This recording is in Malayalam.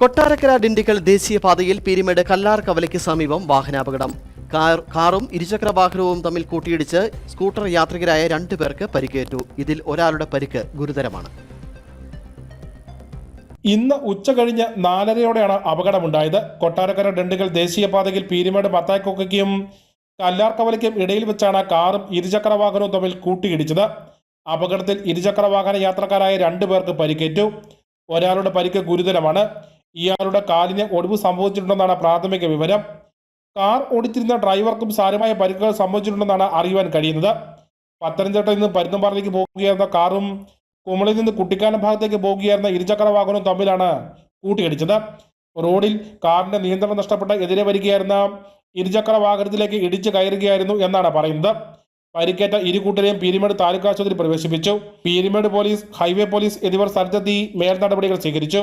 കൊട്ടാരക്കര ഡിണ്ടിക്കൽ ദേശീയപാതയിൽ പീരിമേട് കല്ലാർ കവലയ്ക്ക് സമീപം വാഹനാപകടം. കാറും ഇരുചക്ര വാഹനവും തമ്മിൽ കൂട്ടിയിടിച്ച് സ്കൂട്ടർ യാത്രികരായ രണ്ടു പേർക്ക് പരിക്കേറ്റു. ഇതിൽ ഒരാളുടെ പരിക്ക് ഗുരുതരമാണ്. ഇന്ന് ഉച്ച കഴിഞ്ഞ് നാലരയോടെയാണ് അപകടമുണ്ടായത്. കൊട്ടാരക്കര ഡിണ്ടിക്കൽ ദേശീയപാതയിൽ പീരിമേട് മത്തായ്ക്കൊക്കയ്ക്കും കല്ലാർക്കവലയ്ക്കും ഇടയിൽ വെച്ചാണ് കാറും ഇരുചക്ര വാഹനവും തമ്മിൽ കൂട്ടിയിടിച്ചത്. അപകടത്തിൽ ഇരുചക്ര വാഹന യാത്രക്കാരായ രണ്ടു പേർക്ക് പരിക്കേറ്റു. ഒരാളുടെ പരിക്ക് ഗുരുതരമാണ്. ഇയാളുടെ കാലിന് ഒടിവ് സംഭവിച്ചിട്ടുണ്ടെന്നാണ് പ്രാഥമിക വിവരം. കാർ ഓടിച്ചിരുന്ന ഡ്രൈവർക്കും സാരമായ പരിക്കുകൾ സംഭവിച്ചിട്ടുണ്ടെന്നാണ് അറിയുവാൻ കഴിയുന്നത്. പത്തനംതിട്ടയിൽ നിന്ന് പരുന്നമ്പാറയിലേക്ക് പോകുകയായിരുന്ന കാറും കുമളിൽ നിന്ന് കുട്ടിക്കാനം ഭാഗത്തേക്ക് പോകുകയായിരുന്ന ഇരുചക്ര വാഹനവും തമ്മിലാണ് കൂട്ടിയിടിച്ചത്. റോഡിൽ കാറിന്റെ നിയന്ത്രണം നഷ്ടപ്പെട്ട് എതിരെ വരികയായിരുന്ന ഇരുചക്ര വാഹനത്തിലേക്ക് ഇടിച്ചു കയറുകയായിരുന്നു എന്നാണ് പറയുന്നത്. പരിക്കേറ്റ ഇരു കൂട്ടരെയും പീരിമേട് താലൂക്ക് ആശുപത്രി പ്രവേശിപ്പിച്ചു. പീരിമേട് പോലീസ് ഹൈവേ പോലീസ് എന്നിവർ സ്ഥലത്തെത്തി മേൽ നടപടികൾ സ്വീകരിച്ചു.